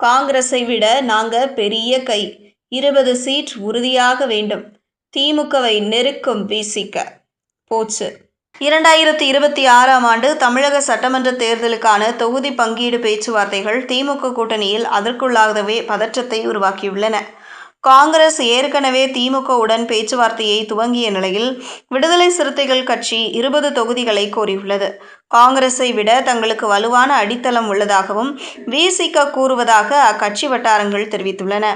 காங்கிரஸை விட நாங்க பெரிய கை. இருபது சீட் உறுதியாக வேண்டும். திமுகவை நெருக்கும் வீசிக்க. போச்சு. இரண்டாயிரத்தி இருபத்தி ஆறாம் ஆண்டு தமிழக சட்டமன்ற தேர்தலுக்கான தொகுதி பங்கீடு பேச்சுவார்த்தைகள் திமுக கூட்டணியில் அதற்குள்ளாகவே பதற்றத்தை உருவாக்கியுள்ளன. காங்கிரஸ் ஏற்கனவே திமுகவுடன் பேச்சுவார்த்தையை துவங்கிய நிலையில் விடுதலை சிறுத்தைகள் கட்சி இருபது தொகுதிகளை கோரியுள்ளது. காங்கிரஸை விட தங்களுக்கு வலுவான அடித்தளம் உள்ளதாகவும் விசிக கூறுவதாக அக்கட்சி வட்டாரங்கள் தெரிவித்துள்ளன.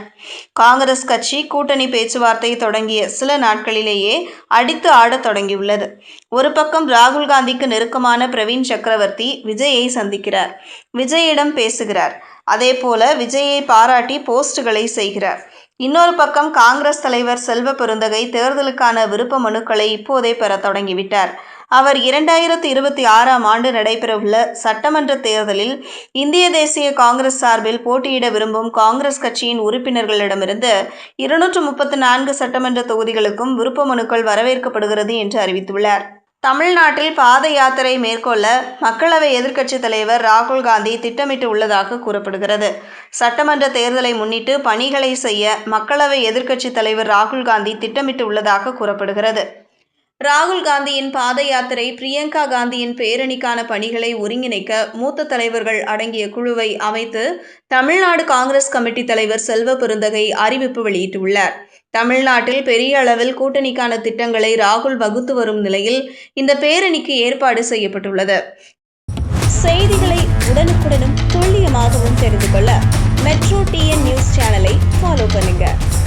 காங்கிரஸ் கட்சி கூட்டணி பேச்சுவார்த்தை தொடங்கிய சில நாட்களிலேயே அடித்து ஆடத் தொடங்கியுள்ளது. ஒரு பக்கம் ராகுல் காந்திக்கு நெருக்கமான பிரவீன் சக்கரவர்த்தி விஜயை சந்திக்கிறார். விஜயிடம் பேசுகிறார். அதேபோல விஜயை பாராட்டி போஸ்டுகளை செய்கிறார். இன்னொரு பக்கம் காங்கிரஸ் தலைவர் செல்வ பெருந்தகை தேர்தலுக்கான விருப்ப மனுக்களை இப்போதே பெற தொடங்கிவிட்டார். அவர் இரண்டாயிரத்தி இருபத்தி ஆறாம் ஆண்டு நடைபெறவுள்ள சட்டமன்ற தேர்தலில் இந்திய தேசிய காங்கிரஸ் சார்பில் போட்டியிட விரும்பும் காங்கிரஸ் கட்சியின் உறுப்பினர்களிடமிருந்து இருநூற்று முப்பத்து நான்கு சட்டமன்ற தொகுதிகளுக்கும் விருப்ப மனுக்கள் வரவேற்கப்படுகிறது என்று அறிவித்துள்ளார். தமிழ்நாட்டில் பாத யாத்திரை மேற்கொள்ள மக்களவை எதிர்க்கட்சித் தலைவர் ராகுல் காந்தி திட்டமிட்டு உள்ளதாக கூறப்படுகிறது. சட்டமன்ற தேர்தலை முன்னிட்டு பணிகளை செய்ய மக்களவை எதிர்க்கட்சித் தலைவர் ராகுல் காந்தி திட்டமிட்டு உள்ளதாக கூறப்படுகிறது. ராகுல் காந்தியின் பாத யாத்திரை பிரியங்கா காந்தியின் பேரணிக்கான பணிகளை ஒருங்கிணைக்க மூத்த தலைவர்கள் அடங்கிய குழுவை அமைத்து தமிழ்நாடு காங்கிரஸ் கமிட்டி தலைவர் செல்வ பெருந்தகை அறிவிப்பு வெளியிட்டுள்ளார். தமிழ்நாட்டில் பெரிய அளவில் கூட்டணிக்கான திட்டங்களை ராகுல் வகுத்து வரும் நிலையில் இந்த பேரணிக்கு ஏற்பாடு செய்யப்பட்டுள்ளது. செய்திகளை உடனுக்குடனும் துல்லியமாகவும் தெரிந்து கொள்ள மெட்ரோ டிஎன் நியூஸ் சேனலை ஃபாலோ பண்ணுங்கள்